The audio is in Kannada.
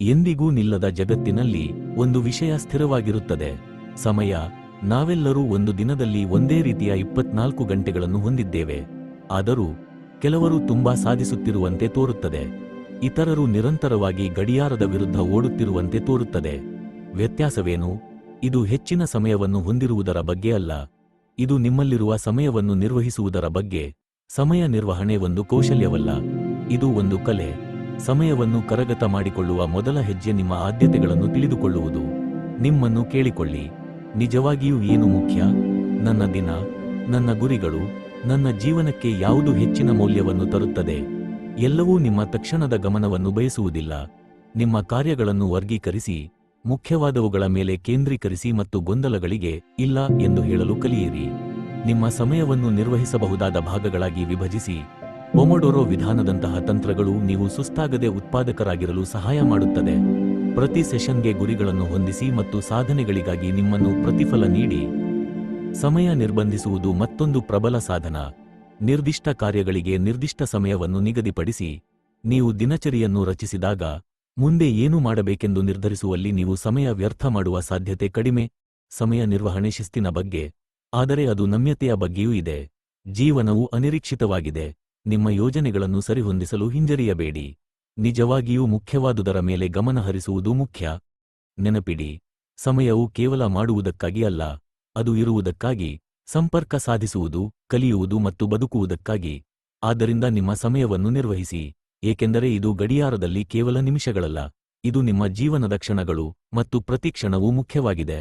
ಎಂದಿಗೂ ನಿಲ್ಲದ ಜಗತ್ತಿನಲ್ಲಿ ಒಂದು ವಿಷಯ ಸ್ಥಿರವಾಗಿರುತ್ತದೆ. ಸಮಯ, ನಾವೆಲ್ಲರೂ ಒಂದು ದಿನದಲ್ಲಿ ಒಂದೇ ರೀತಿಯ ಇಪ್ಪತ್ನಾಲ್ಕು ಗಂಟೆಗಳನ್ನು ಹೊಂದಿದ್ದೇವೆ. ಆದರೂ, ಕೆಲವರು ತುಂಬಾ ಸಾಧಿಸುತ್ತಿರುವಂತೆ ತೋರುತ್ತದೆ. ಇತರರು ನಿರಂತರವಾಗಿ ಗಡಿಯಾರದ ವಿರುದ್ಧ ಓಡುತ್ತಿರುವಂತೆ ತೋರುತ್ತದೆ. ವ್ಯತ್ಯಾಸವೇನು? ಇದು ಹೆಚ್ಚಿನ ಸಮಯವನ್ನು ಹೊಂದಿರುವುದರ ಬಗ್ಗೆ ಅಲ್ಲ. ಇದು ನಿಮ್ಮಲ್ಲಿರುವ ಸಮಯವನ್ನು ನಿರ್ವಹಿಸುವುದರ ಬಗ್ಗೆ. ಸಮಯ ನಿರ್ವಹಣೆ ಒಂದು ಕೌಶಲ್ಯವಲ್ಲ. ಇದು ಒಂದು ಕಲೆ. ಸಮಯವನ್ನು ಕರಗತ ಮಾಡಿಕೊಳ್ಳುವ ಮೊದಲ ಹೆಜ್ಜೆ ನಿಮ್ಮ ಆದ್ಯತೆಗಳನ್ನು ತಿಳಿದುಕೊಳ್ಳುವುದು. ನಿಮ್ಮನ್ನು ಕೇಳಿಕೊಳ್ಳಿ. ನಿಜವಾಗಿಯೂ ಏನು ಮುಖ್ಯ? ನನ್ನ ದಿನ, ನನ್ನ ಗುರಿಗಳು, ನನ್ನ ಜೀವನಕ್ಕೆ ಯಾವುದು ಹೆಚ್ಚಿನ ಮೌಲ್ಯವನ್ನು ತರುತ್ತದೆ? ಎಲ್ಲವೂ ನಿಮ್ಮ ತಕ್ಷಣದ ಗಮನವನ್ನು ಬಯಸುವುದಿಲ್ಲ. ನಿಮ್ಮ ಕಾರ್ಯಗಳನ್ನು ವರ್ಗೀಕರಿಸಿ, ಮುಖ್ಯವಾದವುಗಳ ಮೇಲೆ ಕೇಂದ್ರೀಕರಿಸಿ ಮತ್ತು ಗೊಂದಲಗಳಿಗೆ ಇಲ್ಲ ಎಂದು ಹೇಳಲು ಕಲಿಯಿರಿ. ನಿಮ್ಮ ಸಮಯವನ್ನು ನಿರ್ವಹಿಸಬಹುದಾದ ಭಾಗಗಳಾಗಿ ವಿಭಜಿಸಿ ಪೊಮೊಡೊರೊ ವಿಧಾನದಂತಹ ತಂತ್ರಗಳು ನೀವು ಸುಸ್ತಾಗದೆ ಉತ್ಪಾದಕರಾಗಿರಲು ಸಹಾಯ ಮಾಡುತ್ತದೆ. ಪ್ರತಿ ಸೆಷನ್ಗೆ ಗುರಿಗಳನ್ನು ಹೊಂದಿಸಿ ಮತ್ತು ಸಾಧನೆಗಳಿಗಾಗಿ ನಿಮ್ಮನ್ನು ಪ್ರತಿಫಲ ನೀಡಿ. ಸಮಯ ನಿರ್ಬಂಧಿಸುವುದು ಮತ್ತೊಂದು ಪ್ರಬಲ ಸಾಧನ. ನಿರ್ದಿಷ್ಟ ಕಾರ್ಯಗಳಿಗೆ ನಿರ್ದಿಷ್ಟ ಸಮಯವನ್ನು ನಿಗದಿಪಡಿಸಿ, ನೀವು ದಿನಚರಿಯನ್ನು ರಚಿಸಿದಾಗ, ಮುಂದೆ ಏನು ಮಾಡಬೇಕೆಂದು ನಿರ್ಧರಿಸುವಲ್ಲಿ ನೀವು ಸಮಯ ವ್ಯರ್ಥ ಮಾಡುವ ಸಾಧ್ಯತೆ ಕಡಿಮೆ. ಸಮಯ ನಿರ್ವಹಣೆ ಶಿಸ್ತಿನ ಬಗ್ಗೆ, ಆದರೆ ಅದು ನಮ್ಯತೆಯ ಬಗ್ಗೆಯೂ ಇದೆ. ಜೀವನವು ಅನಿರೀಕ್ಷಿತವಾಗಿದೆ. ನಿಮ್ಮ ಯೋಜನೆಗಳನ್ನು ಸರಿಹೊಂದಿಸಲು ಹಿಂಜರಿಯಬೇಡಿ. ನಿಜವಾಗಿಯೂ ಮುಖ್ಯವಾದುದರ ಮೇಲೆ ಗಮನ ಹರಿಸುವುದು ಮುಖ್ಯ. ನೆನಪಿಡಿ, ಸಮಯವು ಕೇವಲ ಮಾಡುವುದಕ್ಕಾಗಿ ಅಲ್ಲ, ಅದು ಇರುವುದಕ್ಕಾಗಿ, ಸಂಪರ್ಕ ಸಾಧಿಸುವುದು, ಕಲಿಯುವುದು ಮತ್ತು ಬದುಕುವುದಕ್ಕಾಗಿ. ಆದ್ದರಿಂದ ನಿಮ್ಮ ಸಮಯವನ್ನು ನಿರ್ವಹಿಸಿ, ಏಕೆಂದರೆ ಇದು ಗಡಿಯಾರದಲ್ಲಿ ಕೇವಲ ನಿಮಿಷಗಳಲ್ಲ, ಇದು ನಿಮ್ಮ ಜೀವನದ ಕ್ಷಣಗಳು ಮತ್ತು ಪ್ರತಿ ಕ್ಷಣವೂ ಮುಖ್ಯವಾಗಿದೆ.